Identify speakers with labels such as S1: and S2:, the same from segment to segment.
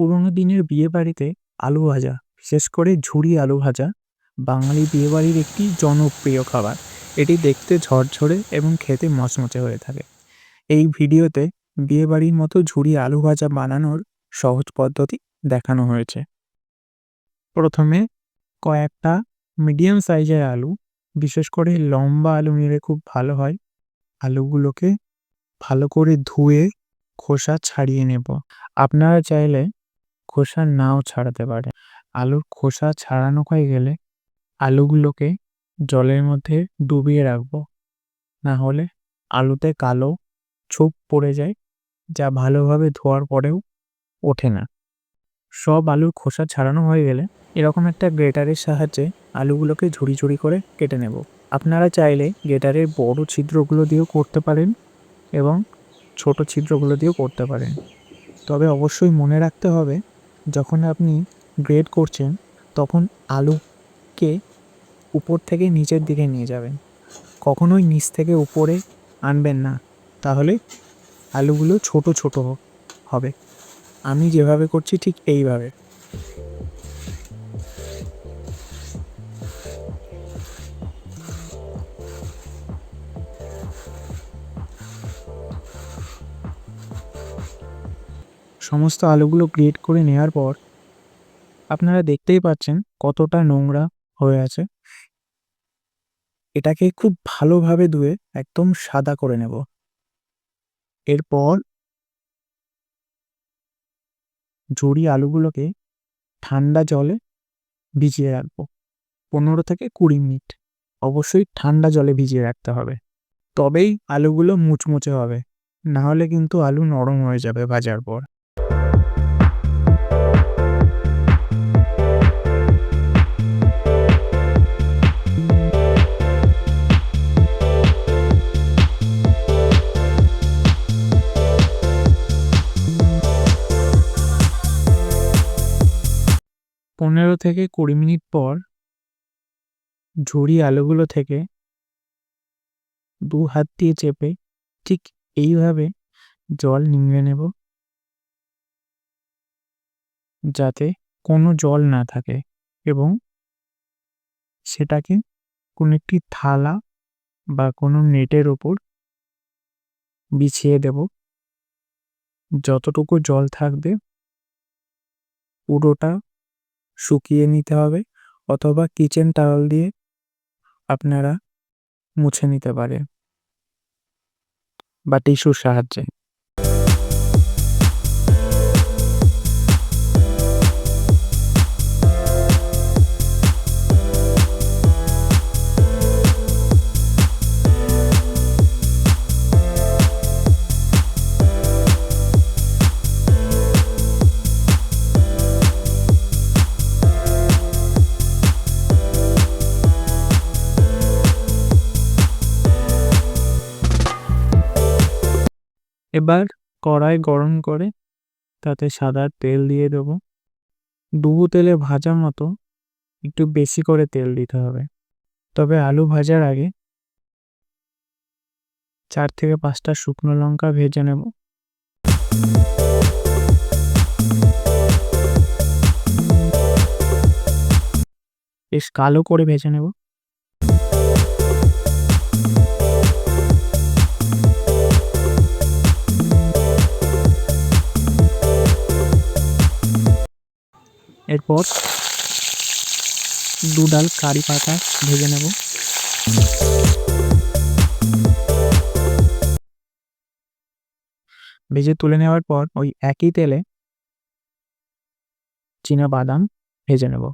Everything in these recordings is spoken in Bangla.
S1: পুরোনো দিনের বিয়েবাড়িতে আলু ভাজা, বিশেষ করে ঝুরি আলু ভাজা, বাঙালি বিয়েবাড়ির একটি জনপ্রিয় খাবার। এটি দেখতে ঝরঝরে এবং খেতে মচমচে হয়ে থাকে। এই ভিডিওতে বিয়েবাড়ির মতো ঝুরি আলু ভাজা বানানোর সহজ পদ্ধতি দেখানো হয়েছে। প্রথমে কয়েকটা মিডিয়াম সাইজের আলু, বিশেষ করে লম্বা আলু নিলে খুব ভালো হয়। আলুগুলোকে ভালো করে ধুয়ে খোসা ছাড়িয়ে নেব। আপনারা চাইলে খোসা নাও ছাড়াতে পারে। আলুর খোসা ছাড়ানো হয়ে গেলে আলুগুলোকে জলের মধ্যে ডুবিয়ে রাখব। না হলে আলুতে কালো ছোপ পড়ে যায়, যা ভালোভাবে ধোয়ার পরেও ওঠে না। সব আলুর খোসা ছাড়ানো হয়ে গেলে এরকম একটা গ্রেটারের সাহায্যে আলুগুলোকে ঝুড়ি ঝুড়ি করে কেটে নেব। আপনারা চাইলে গ্রেটারের বড় ছিদ্রগুলো দিয়েও করতে পারেন এবং ছোট ছিদ্রগুলো দিয়েও করতে পারেন। তবে অবশ্যই মনে রাখতে হবে যখন আপনি গ্রেড করছেন, তখন আলুকে উপর থেকে নিচের দিকে নিয়ে যাবেন। কখনোই নিচ থেকে উপরে আনবেন না। তাহলে আলুগুলো ছোট ছোট হবে। আমি যেভাবে করছি ঠিক এইভাবে। সমস্ত আলুগুলো ক্রিয়েট করে নেওয়ার পর আপনারা দেখতেই পাচ্ছেন কতটা নোংরা হয়ে আছে। এটাকে খুব ভালোভাবে ধুয়ে একদম সাদা করে নেব। এরপর ঝুড়ি আলুগুলোকে ঠান্ডা জলে ভিজিয়ে রাখব। পনেরো থেকে কুড়ি মিনিট। অবশ্যই ঠান্ডা জলে ভিজিয়ে রাখতে হবে। তবেই আলুগুলো মুচমুচে হবে। না হলে কিন্তু আলু নরম হয়ে যাবে ভাজার পর। পনেরো থেকে কুড়ি মিনিট পর ঝুড়ি আলুগুলো থেকে দু হাত দিয়ে চেপে ঠিক এইভাবে জল নিংড়ে নেব। যাতে কোনো জল না থাকে এবং সেটাকে কোনো একটি থালা বা কোনো নেটের ওপর বিছিয়ে দেব। যতটুকু জল থাকবে পুরোটা শুকিয়ে নিতে হবে অথবা কিচেন টাওয়াল দিয়ে আপনারা মুছে নিতে পারেন বা টিস্যুর সাহায্যে। এবার কড়াই গরম করে তাতে সাদা তেল দিয়ে দেবো। ডুবো তেলে ভাজা মতো একটু বেশি করে তেল দিতে হবে। তবে আলু ভাজার আগে চার থেকে পাঁচটা শুকনো লঙ্কা ভেজে নেব। বেশ কালো করে ভেজে নেব। এরপর দু ডাল কারি পাতা ভেজে নেব। ভেজে তুলে নেওয়ার পর ওই একই তেলে চীনা বাদাম ভেজে নেব।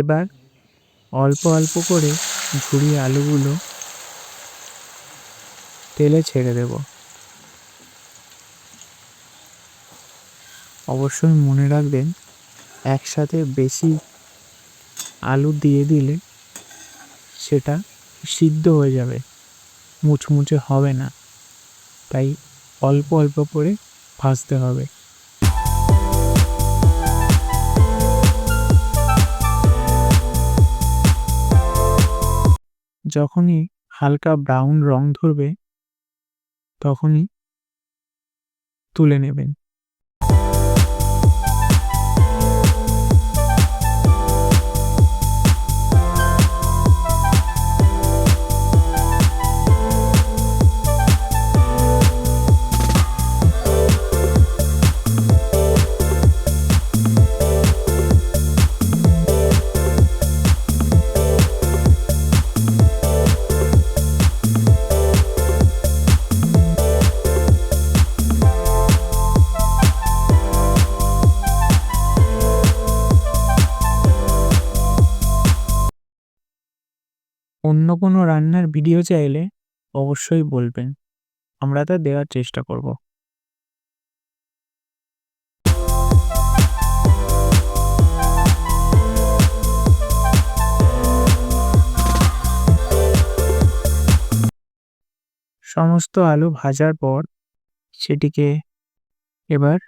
S1: এবার অল্প অল্প করে ঝুরি আলুগুলো তেলে ছেড়ে দেব। অবশ্যই মনে রাখবেন, একসাথে বেশি আলু দিয়ে দিলে সেটা সিদ্ধ হয়ে যাবে, মুচমুচে হবে না। তাই অল্প অল্প করে ভাজতে হবে। যখনই হালকা ব্রাউন রং ধরবে তখনই তুলে নেবেন। অন্য কোনো রান্নার ভিডিও চাইলে অবশ্যই বলবেন। আমরা তা দেওয়ার চেষ্টা করব। সমস্ত আলু ভাজার পর সেটিকে এবার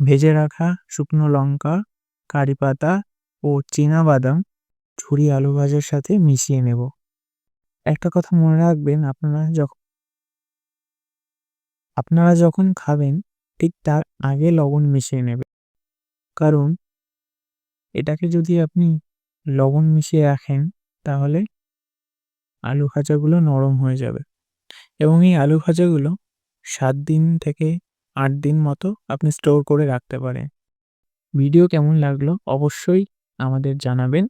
S1: ভেজে রাখা শুকনো লঙ্কা, কারি পাতা ও বাদাম ঝুরি আলু ভাজার সাথে মিশিয়ে নেব। একটা কথা মনে রাখবেন, আপনারা যখন আপনারা যখন খাবেন, ঠিক তার আগে লবণ মিশিয়ে নেবেন। কারণ, এটাকে যদি আপনি লবণ মিশিয়ে রাখেন, তাহলে আলু ভাজাগুলো নরম হয়ে যাবে। এবং এই আলু ভাজাগুলো সাত দিন থেকে আট দিন মতো আপনি স্টোর করে রাখতে পারেন। ভিডিও কেমন লাগল অবশ্যই আমাদের জানাবেন।